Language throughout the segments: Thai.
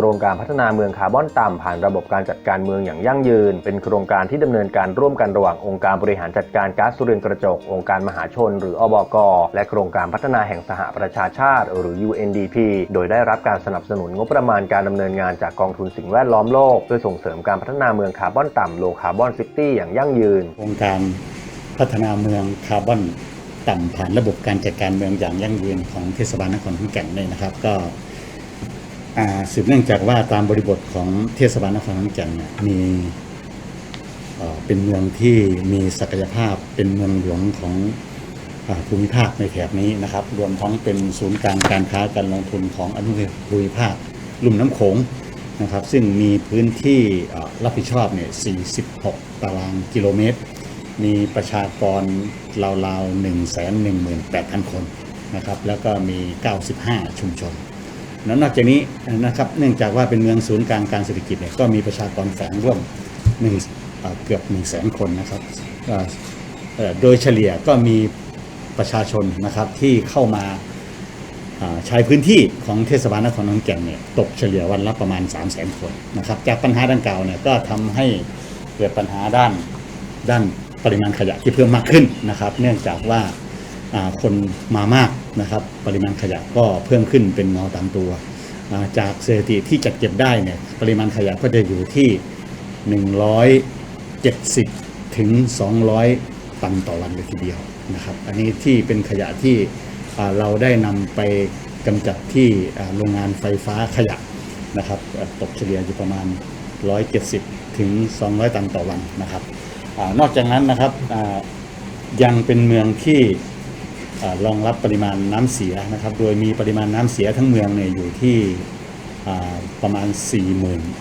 ครงการพัฒนาเมืองคาร์บอนต่ำผ่านระบบการจัดการเมืองอย่างยั่งยืน เป็นโครงการที่ดำเนินการร่วมกันระหว่างองค์การบริหารจัดการก๊าซเรือนกระจก องค์การมหาชน หรืออบก และโครงการพัฒนาแห่งสหประชาชาติ หรือ UNDP โดยได้รับการสนับสนุนงบประมาณการดำเนินงานจากกองทุนสิ่งแวดล้อมโลก เพื่อส่งเสริมการพัฒนาเมืองคาร์บอนต่ำโลคาร์บอนซิตี้อย่างยั่งยืนโครงการพัฒนาเมืองคาร์บอนต่ำผ่านระบบการจัดการเมืองอย่างยั่งยืนของเทศบาลนครขอนแก่นเนี่ยนะครับ ก็ สืบเนื่องจากว่าตามบริบทของเทศบาลนครขอนแก่นเนี่ยมีเป็นเมืองที่มีศักยภาพเป็นเมืองหลวงของภูมิภาคในแถบนี้นะครับ รวมทั้งเป็นศูนย์กลางการค้าการลงทุนของอนุภูมิภาคลุ่มน้ำโขงนะครับ ซึ่งมีพื้นที่รับผิดชอบเนี่ย 46 ตารางกิโลเมตร มีประชากรราวๆ 118,000 คนนะครับ แล้วก็มี 95 ชุมชน นอกจากนี้นะครับเนื่องจากว่าเป็นเมืองศูนย์กลางการเศรษฐกิจเนี่ยก็มีประชากรแฝงร่วมหนึ่งเกือบ1 0 0 0 0 0คนนะครับโดยเฉลี่ยก็มีประชาชนนะครับที่เข้ามาใช้พื้นที่ของเทศบาลนครขอนแก่นเนี่ยตกเฉลี่ยวันละประมาณ 3 0 0 0 0 0 คนนะครับจากปัญหาดังกล่าวเนี่ยก็ทำให้เกิดปัญหาด้านด้านปริมาณขยะที่เพิ่มมากขึ้นนะครับ เนื่องจากว่า คนมามากนะครับปริมาณขยะก็เพิ่มขึ้นเป็นเงาตามตัว จากสถิติที่จัดเก็บได้เนี่ยปริมาณขยะก็จะอยู่ที่ 170 ถึง 200 ตันต่อวันเลยทีเดียวนะครับอันนี้ที่เป็นขยะที่เราได้นำไปกำจัดที่โรงงานไฟฟ้าขยะนะครับตกเฉลี่ยอยู่ประมาณ 170 ถึง 200 ตันต่อวันนะครับอนอกจากนั้นนะครับยังเป็นเมืองที่ รองรับปริมาณน้ำเสียนะครับ โดยมีปริมาณน้ำเสียทั้งเมืองเนี่ยอยู่ที่ประมาณ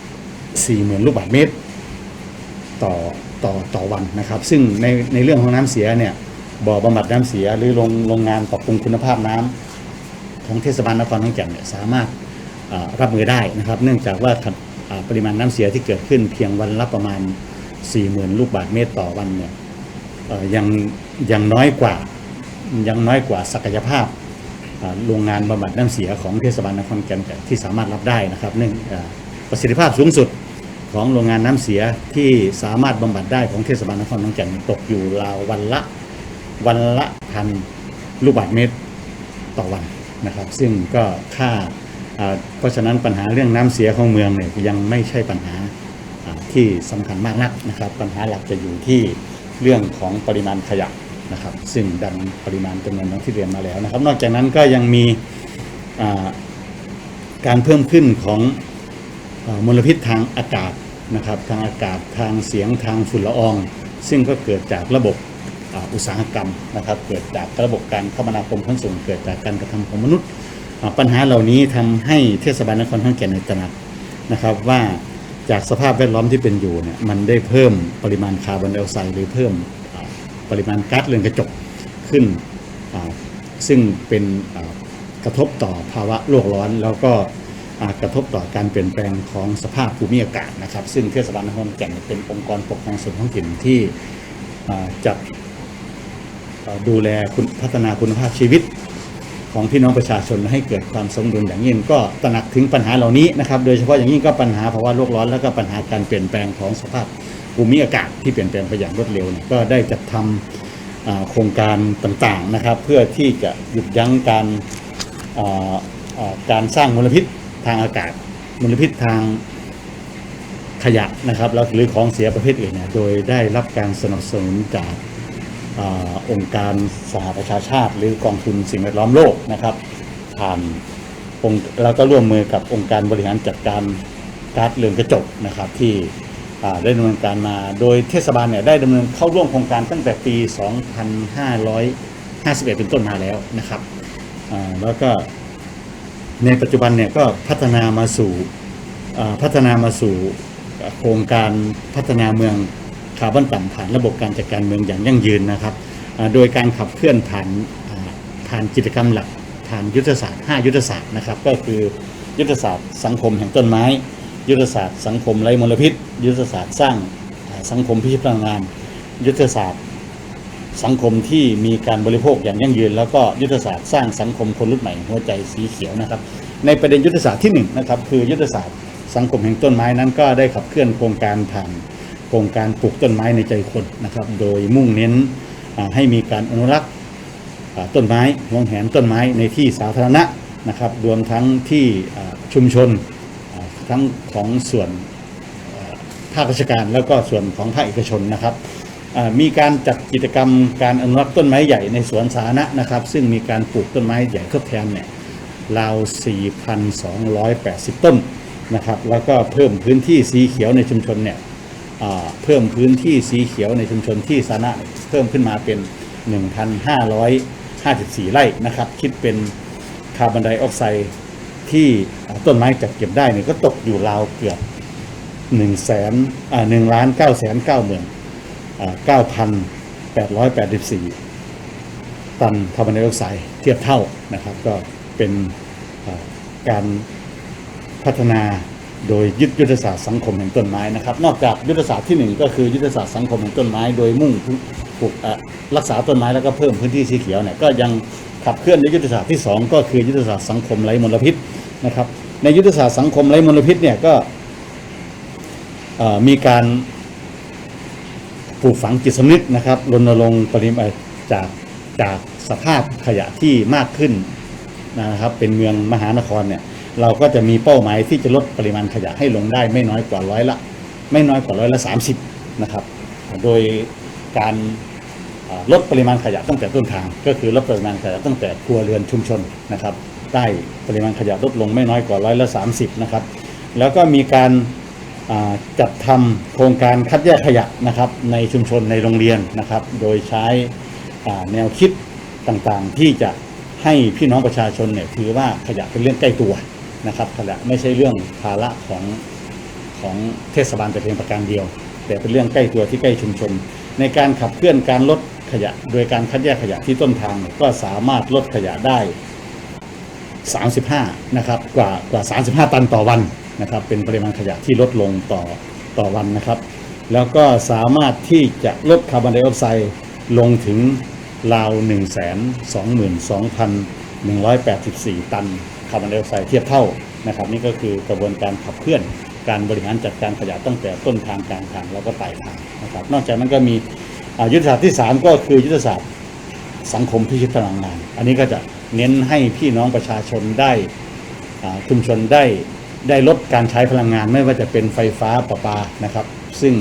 40,000 40,000 ลูกบาศก์เมตรต่อต่อต่อวันนะครับ ซึ่งในในเรื่องของน้ำเสียเนี่ยบ่อบำบัดน้ำเสียหรือโรงโรงงานปรับปรุงคุณภาพน้ำของเทศบาลนครขอนแก่นเนี่ยสามารถรับมือได้นะครับ เนื่องจากว่าปริมาณน้ำเสียที่เกิดขึ้นเพียงวันละประมาณ 40,000 ลูกบาศก์เมตรต่อวันเนี่ยยังยังน้อยกว่า ยังน้อยกว่าศักยภาพโรงงานบำบัดน้ำเสียของเทศบาลนครแก่นที่สามารถรับได้นะครับเนื่องประสิทธิภาพสูงสุดของโรงงานน้ำเสียที่สามารถบำบัดได้ของเทศบาลนครขอนแก่นตกอยู่ราววันละวันละพันลูกบาศก์เมตรต่อวันนะครับ ซึ่งก็ค่าเพราะฉะนั้นปัญหาเรื่องน้ำเสียของเมืองเนี่ยยังไม่ใช่ปัญหาอ่าที่สำคัญมากนักนะครับ ปัญหาหลักจะอยู่ที่เรื่องของปริมาณขยะ นะครับซึ่งดันปริมาณจำนวนดังที่เรียนมาแล้วนะครับ นอกจากนั้นก็ยังมีการเพิ่มขึ้นของอมลพิษทางอากาศนะครับทางอากาศทางเสียงทางฝุ่นละออง ซึ่งก็เกิดจากระบบอุตสาหกรรมนะครับ เกิดจากระบบการคมนาคมขนส่งเกิดจากการกระทำของมนุษย์ ปัญหาเหล่านี้ทำให้เทศบาลนครขอนแก่นในตระหนักนะครับว่าจากสภาพแวดล้อมที่เป็นอยู่เนี่ยมันได้เพิ่มปริมาณคาร์บอนไดออกไซด์หรือเพิ่ม ปริมาณก๊าซเรือนกระจกขึ้น ซึ่งเป็นกระทบต่อภาวะโลกร้อน แล้วก็กระทบต่อการเปลี่ยนแปลงของสภาพภูมิอากาศนะครับ ซึ่งเทศบาลนครขอนแก่นเป็นองค์กรปกครองส่วนท้องถิ่นที่จะดูแลคุณพัฒนาคุณภาพชีวิตของพี่น้องประชาชนให้เกิดความสมดุลอย่างยิ่งก็ตระหนักถึงปัญหาเหล่านี้นะครับ โดยเฉพาะอย่างยิ่งก็ปัญหาภาวะโลกร้อน แล้วก็ปัญหาการเปลี่ยนแปลงของสภาพ ภูมิอากาศที่เปลี่ยนแปลงไปอย่างรวดเร็วเนี่ยก็ได้จัดทำโครงการต่างๆนะครับ เพื่อที่จะหยุดยั้งการการสร้างมลพิษทางอากาศมลพิษทางขยะนะครับแล้วหรือของเสียประเภทอื่นเนี่ยโดยได้รับการสนับสนุนจากอาองค์การสหประชาชาติ หรือกองทุนสิ่งแวดล้อมโลกนะครับผ่านองค์แล้วก็ร่วมมือกับองค์การบริหารจัดการก๊าซเรือนกระจกนะครับที่ ได้ดำเนินการมา โดยเทศบาลเนี่ยได้ดำเนินเข้าร่วมโครงการตั้งแต่ปี 2551 เป็นต้นมาแล้วนะครับแล้วก็ในปัจจุบันเนี่ยก็พัฒนามาสู่พัฒนามาสู่โครงการพัฒนาเมืองคาร์บอนต่ำผ่านระบบการจัดการเมืองอย่างยั่งยืนนะครับ โดยการขับเคลื่อนผ่านผ่านกิจกรรมหลักผ่านยุทธศาสตร์ 5 ยุทธศาสตร์นะครับ ก็คือยุทธศาสตร์สังคมแห่งต้นไม้ ยุทธศาสตร์สังคมไร้มลพิษ ยุทธศาสตร์สร้างสังคมพิชิตพลังงาน ยุทธศาสตร์สังคมที่มีการบริโภคอย่างยั่งยืน แล้วก็ยุทธศาสตร์สร้างสังคมคนรุ่นใหม่หัวใจสีเขียวนะครับ ในประเด็นยุทธศาสตร์ที่หนึ่งนะครับคือยุทธศาสตร์สังคมแห่งต้นไม้นั้นก็ได้ขับเคลื่อนโครงการผ่านโครงการปลูกต้นไม้ในใจคนนะครับ โดยมุ่งเน้นให้มีการอนุรักษ์ต้นไม้วงแหนต้นไม้ในที่สาธารณะนะครับ รวมทั้งที่ชุมชน ทั้งของส่วนภาคราชการแล้วก็ส่วนของภาคเอกชนนะครับมีการจัดกิจกรรมการอนุรักษ์ต้นไม้ใหญ่ในสวนสาธารณะนะครับ ซึ่งมีการปลูกต้นไม้ใหญ่ทดแทนเนี่ยราว 4,280 ต้นนะครับ แล้วก็เพิ่มพื้นที่สีเขียวในชุมชนเนี่ยเพิ่มพื้นที่สีเขียวในชุมชนที่สาธารณะเพิ่มขึ้นมาเป็น 1,554 ไร่นะครับ คิดเป็นคาร์บอนไดออกไซด์ ที่ต้นไม้จัดเก็บได้เนี่ยก็ตกอยู่ราวเกือบ1แสนอ่า1ล้าน9แสน9หมื่นอ่า9,884ตันคาร์บอนไดออกไซด์เทียบเท่านะครับ ก็เป็นการพัฒนาโดยยึดยุทธศาสตร์สังคมแห่งต้นไม้นะครับ นอกจากยุทธศาสตร์ที่หนึ่งก็คือยุทธศาสตร์สังคมแห่งต้นไม้ โดยมุ่งปลูกรักษาต้นไม้แล้วก็เพิ่มพื้นที่สีเขียวเนี่ยก็ยัง ขับเคลื่อนในยุทธศาสตร์ที่สองก็คือยุทธศาสตร์สังคมไร้มลพิษนะครับ ในยุทธศาสตร์สังคมไร้มลพิษเนี่ยก็มีการปลูกฝังจิตสำนึกนะครับรณรงค์ปริมาณจากจากสภาพขยะที่มากขึ้นนะครับ เป็นเมืองมหานครเนี่ยเราก็จะมีเป้าหมายที่จะลดปริมาณขยะให้ลงได้ไม่น้อยกว่าร้อยละ ไม่น้อยกว่าร้อยละ 30นะครับโดยการ ลดปริมาณขยะตั้งแต่ต้นทาง ก็คือลดปริมาณขยะตั้งแต่ครัวเรือนชุมชนนะครับได้ปริมาณขยะลดลงไม่น้อยกว่าร้อยละ30นะครับแล้วก็มีการจัดทำโครงการคัดแยกขยะนะครับในชุมชนในโรงเรียนนะครับ โดยใช้แนวคิดต่างๆ ที่จะให้พี่น้องประชาชนเนี่ยถือว่าขยะเป็นเรื่องใกล้ตัวนะครับขยะไม่ใช่เรื่องภาระของของเทศบาลแต่เพียงประการเดียว แต่เป็นเรื่องใกล้ตัวที่ใกล้ชุมชน ในการขับเคลื่อนการลด ขยะ โดยการคัดแยกขยะที่ต้นทางก็สามารถลดขยะได้ 35 นะครับกว่ากว่า 35 ตันต่อวันนะครับ เป็นปริมาณขยะที่ลดลงต่อต่อวันนะครับ แล้วก็สามารถที่จะลดคาร์บอนไดออกไซด์ลงถึงราว 1 2 2 184 ตันคาร์บอนไดออกไซด์เทียบเท่านะครับ นี่ก็คือกระบวนการขับเคลื่อนการบริหารจัดการขยะตั้งแต่ต้นทางกลางทางแล้วก็ปลายทางนะครับ นอกจากนั้นก็มี ยุทธศาสตร์ที่ 3 ก็คือยุทธศาสตร์สังคมพิชิตพลังงาน อันนี้ก็จะเน้นให้พี่น้องประชาชนได้ชุมชนได้ได้ลดการใช้พลังงานไม่ว่าจะเป็นไฟฟ้าประปานะครับ ซึ่ง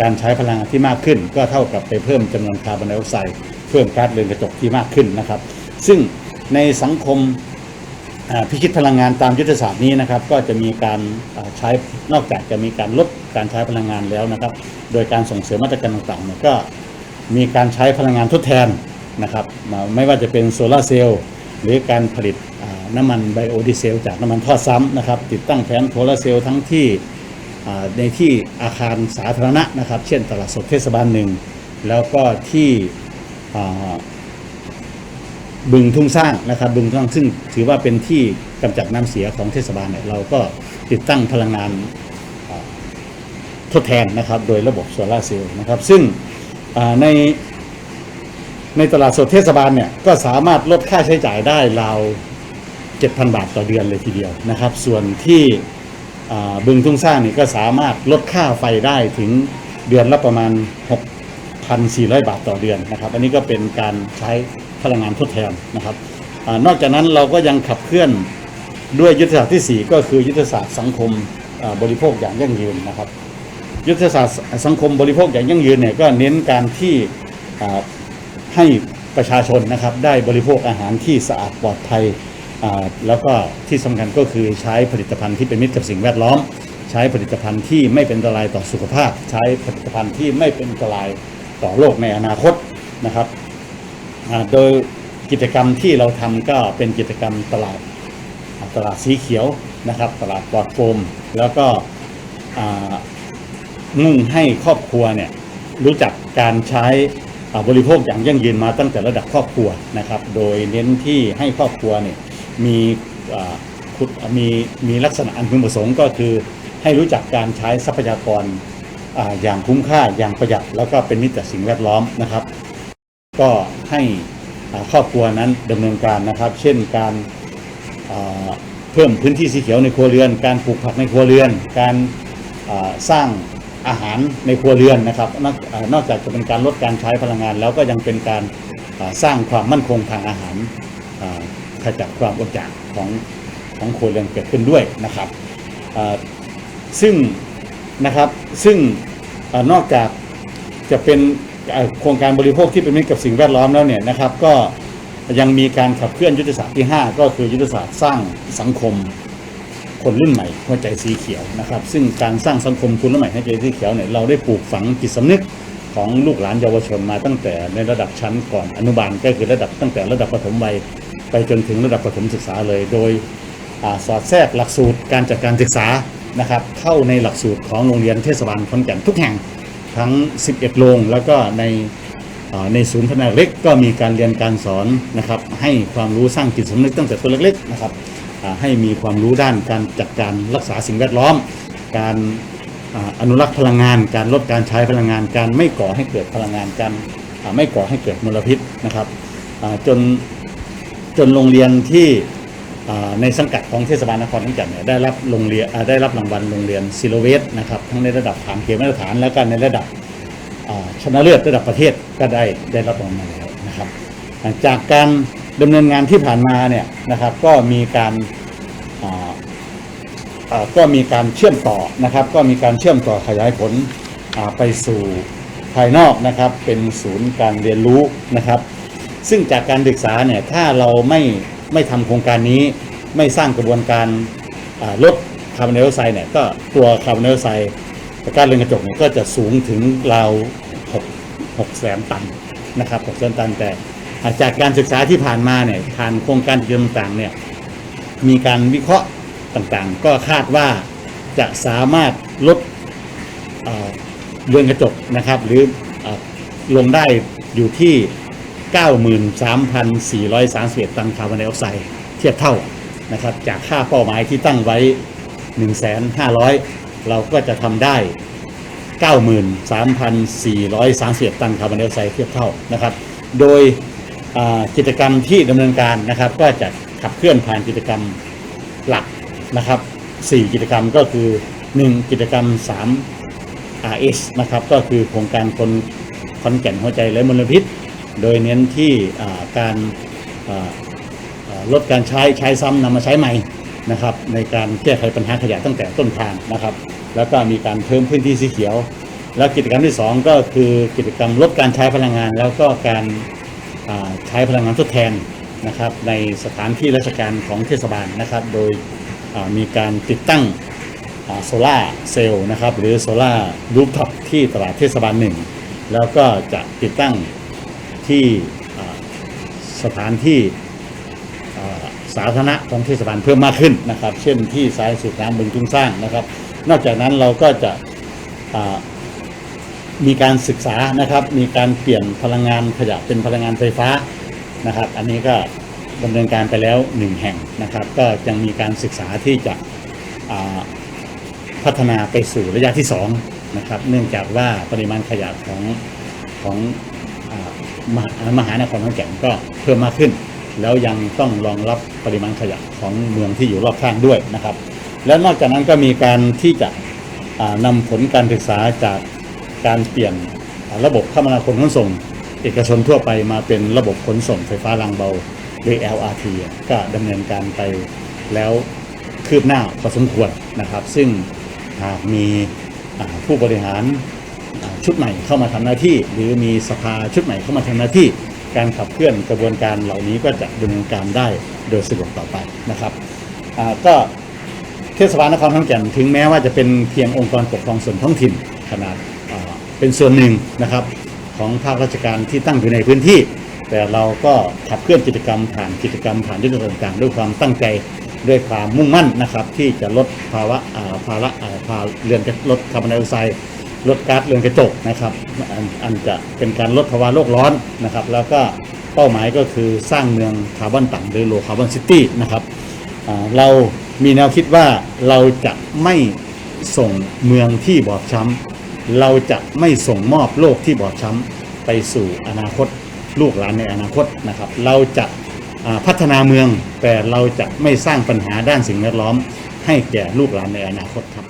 การใช้พลังงานที่มากขึ้น ก็เท่ากับไปเพิ่มจำนวนคาร์บอนไดออกไซด์เพิ่มก๊าซเรือนกระจกที่มากขึ้นนะครับ ซึ่งในสังคมพิชิตพลังงานตามยุทธศาสตร์นี้นะครับ ก็จะมีการใช้นอกจากจะมีการลดการใช้พลังงานแล้วนะครับ โดยการส่งเสริมมาตรการต่างๆเนี่ยก็ มีการใช้พลังงานทดแทนนะครับไม่ว่าจะเป็นโซลาร์เซลล์หรือการผลิตน้ำมันไบโอดีเซลจากน้ำมันทอดซ้ำนะครับ ติดตั้งแผงโซลาร์เซลล์ทั้งที่ในที่อาคารสาธารณะนะครับ เช่นตลาดสดเทศบาลหนึ่ง แล้วก็ที่บึงทุ่งสร้างนะครับบึงทุ่งสร้างซึ่งถือว่าเป็นที่กำจัดน้ำเสียของเทศบาลเนี่ยเราก็ติดตั้งพลังงานทดแทนนะครับ โดยระบบโซลาร์เซลล์นะครับ ซึ่ง ในในตลาดสดเทศบาลเนี่ยก็สามารถลดค่าใช้จ่ายได้ราว7,000 บาทต่อเดือนเลยทีเดียวนะครับ ส่วนที่บึงทุ่งสร้างนี่ก็สามารถลดค่าไฟได้ถึงเดือนละประมาณ 6,400 บาทต่อเดือนนะครับ อันนี้ก็เป็นการใช้พลังงานทดแทนนะครับอนอกจากนั้นเราก็ยังขับเคลื่อนด้วยยุทธศาสตร์ที่ 4 ก็คือยุทธศาสตร์สังคมบริโภคอย่างยั่งยืนนะครับ ยุทธศาสตร์สังคมบริโภคอย่างยั่งยืนเนี่ยก็เน้นการที่ให้ประชาชนนะครับได้บริโภคอาหารที่สะอาดปลอดภัยแล้วก็ที่สำคัญก็คือใช้ผลิตภัณฑ์ที่เป็นมิตรกับสิ่งแวดล้อม ใช้ผลิตภัณฑ์ที่ไม่เป็นอันตรายต่อสุขภาพ ใช้ผลิตภัณฑ์ที่ไม่เป็นอันตรายต่อโลกในอนาคตนะครับโดยกิจกรรมที่เราทำก็เป็นกิจกรรมตลาดตลาดสีเขียวนะครับ ตลาดปลอดโฟมแล้วก็ มุ่งให้ครอบครัวเนี่ยรู้จักการใช้บริโภคอย่างยั่งยืนมาตั้งแต่ระดับครอบครัวนะครับ โดยเน้นที่ให้ครอบครัวเนี่ยมีอ่าคุณมีมีลักษณะอันพึงประสงค์ก็คือ ให้รู้จักการใช้ทรัพยากรออย่างคุ้มค่าอย่างประหยัด แล้วก็เป็นมิตรต่อสิ่งแวดล้อมนะครับ ก็ให้ครอบครัวนั้นดำเนินการนะครับ เช่นการอ่าผพิ่มพื้นที่สีเขียวในครัวเรือน การปลูกผักในครัวเรือน การาสร้าง อาหารในครัวเรือนนะครับนอกนอกจากจะเป็นการลดการใช้พลังงาน แล้วก็ยังเป็นการสร้างความมั่นคงทางอาหารขจัดความอดอยากของของครัวเรือนเกิดขึ้นด้วยนะครับซึ่งนะครับซึ่งอนอกจากจะเป็นโครงการบริโภคที่เป็นมิตรกับสิ่งแวดล้อมแล้วเนี่ยนะครับ ก็ยังมีการขับเคลื่อนยุทธศาสตร์ที่ 5 ก็คือยุทธศาสตร์สร้างสังคม คนรุ่นใหม่หัวใจสีเขียวนะครับ ซึ่งการสร้างสังคมคนรุ่นใหม่หัวใจสีเขียวเนี่ยเราได้ปลูกฝังจิตสำนึกของลูกหลานเยาวชนมาตั้งแต่ในระดับชั้นก่อนอนุบาลก็คือระดับตั้งแต่ระดับประถมวัยไปจนถึงระดับประถมศึกษาเลย โดยอสอดแทรกหลักสูตรการจัดการศึกษานะครับ เข้าในหลักสูตรของโรงเรียนเทศบาลขอนแก่นทุกแห่งทั้ง 11 โรงแล้วก็ในในศูนย์พัฒนาเล็กก็มีการเรียนการสอนนะครับ ให้ความรู้สร้างจิตสำนึกตั้งแต่ตัวเล็กๆนะครับ ให้มีความรู้ด้านการจัดการรักษาสิ่งแวดล้อม การอนุรักษ์พลังงาน การลดการใช้พลังงาน การไม่ก่อให้เกิดพลังงานการไม่ก่อให้เกิดมลพิษนะครับจนจนโรงเรียนที่ในสังกัดของเทศบาลนครขอนแก่นเนี่ยได้รับโรงเรียนได้รับรางวัลโรงเรียนซิโลเวสนะครับทั้งในระดับฐานเขตมาตรฐาน และก็ในระดับชนะเลิศระดับประเทศก็ได้ได้รับรางวัลมาแล้วนะครับ จากการ ดำเนินงานที่ผ่านมาเนี่ยนะครับ ก็มีการก็มีการเชื่อมต่อนะครับ ก็มีการเชื่อมต่อขยายผลไปสู่ภายนอกนะครับ เป็นศูนย์การเรียนรู้นะครับ ซึ่งจากการศึกษาเนี่ยถ้าเราไม่ไม่ทำโครงการนี้ ไม่สร้างกระบวนการลดคาร์บอนไดออกไซด์เนี่ยก็ตัวคาร์บอนไดออกไซด์การเรือนกระจกเนี่ยก็จะสูงถึงราว6 6แสนตันนะครับ6แสนตันแต่ จากการศึกษาที่ผ่านมาเนี่ยผ่านโครงการกิมต่างๆเนี่ยมีการวิเคราะห์ต่างๆ ก็คาดว่าจะสามารถลดเรือนกระจกนะครับ หรืออลงได้อยู่ที่ 93,431 ตันคาร์บอนไดออกไซด์เทียบเท่านะครับ จากค่าเป้าหมายที่ตั้งไว้ 1,500 เราก็จะทำได้ 93,431 ตันคาร์บอนไดออกไซด์เทียบเท่านะครับ โดย กิจกรรมที่ดำเนินการนะครับ ก็จะขับเคลื่อนผ่านกิจกรรมหลักนะครับ 4 กิจกรรมก็คือ 1 กิจกรรม 3 RS นะครับก็คือโครงการคนคอนแก่นหัวใจและมลพิษ โดยเน้นที่การลดการใช้ใช้ซ้ำนำมาใช้ใหม่นะครับในการแก้ไขปัญหาขยะตั้งแต่ต้นทางนะครับ แล้วก็มีการเพิ่มพื้นที่สีเขียว แล้วกิจกรรมที่ 2 ก็คือกิจกรรมลดการใช้พลังงาน แล้วก็การ ใช้พลังงานทดแทนนะครับในสถานที่ราชการของเทศบาลนะครับ โดยมีการติดตั้งโซล่าเซลล์นะครับหรือโซล่ารูฟท็อปที่ตลาดเทศบาลหนึ่งแล้วก็จะติดตั้งที่สถานที่สาธารณะของเทศบาลเพิ่มมากขึ้นนะครับ เช่นที่สายสูบน้ำบึงทุ่งสร้างนะครับ นอกจากนั้นเราก็จะ มีการศึกษานะครับ มีการเปลี่ยนพลังงานขยะเป็นพลังงานไฟฟ้านะครับ อันนี้ก็ดำเนินการไปแล้วหนึ่งแห่งนะครับ ก็ยังมีการศึกษาที่จะพัฒนาไปสู่ระยะที่2นะครับเนื่องจากว่าปริมาณขยะของของอมหามหานครขอนแก่นก็เพิ่มมากขึ้น แล้วยังต้องรองรับปริมาณขยะของเมืองที่อยู่รอบข้างด้วยนะครับ แล้วนอกจากนั้นก็มีการที่จะอ่านำผลการศึกษาจาก การเปลี่ยนระบบคมนาคมขนส่ง เอกชนทั่วไปมาเป็นระบบขนส่งไฟฟ้ารางเบาหรือ LRT ก็ดำเนินการไปแล้วคืบหน้าพอสมควรนะครับ ซึ่งหากมีผู้บริหารชุดใหม่เข้ามาทำหน้าที่ หรือมีสภาชุดใหม่เข้ามาทำหน้าที่ การขับเคลื่อนกระบวนการเหล่านี้ก็จะดำเนินการได้โดยสะดวกต่อไปนะครับก็เทศบาลนครขอนแก่นถึงแม้ว่าจะเป็นเพียงองค์กรปกครองส่วนท้องถิ่นขนาด เป็นส่วนหนึ่งนะครับของภาคราชการที่ตั้งอยู่ในพื้นที่ แต่เราก็ขับเคลื่อนกิจกรรมผ่านกิจกรรมผ่านยุทธศาสตร์ต่างๆ ด้วยความตั้งใจด้วยความมุ่งมั่นนะครับ ที่จะลดภาวะอ่าภาระอ่าภาเรือนกรลดคาร์บอนไดออกไซด์ลดก๊าซเรือนกระจกนะครับอันอันจะเป็นการลดภาวะโลกร้อนนะครับ แล้วก็เป้าหมายก็คือสร้างเมืองคาร์บอนต่ำหรือโลคาร์บอนซิตี้นะครับเรามีแนวคิดว่าเราจะไม่ส่งเมืองที่บอบช้ำ เราจะไม่ส่งมอบโลกที่บอบช้ำไปสู่อนาคตลูกหลานในอนาคตนะครับ เราจะพัฒนาเมืองแต่เราจะไม่สร้างปัญหาด้านสิ่งแวดล้อม ให้แก่ลูกหลานในอนาคตครับ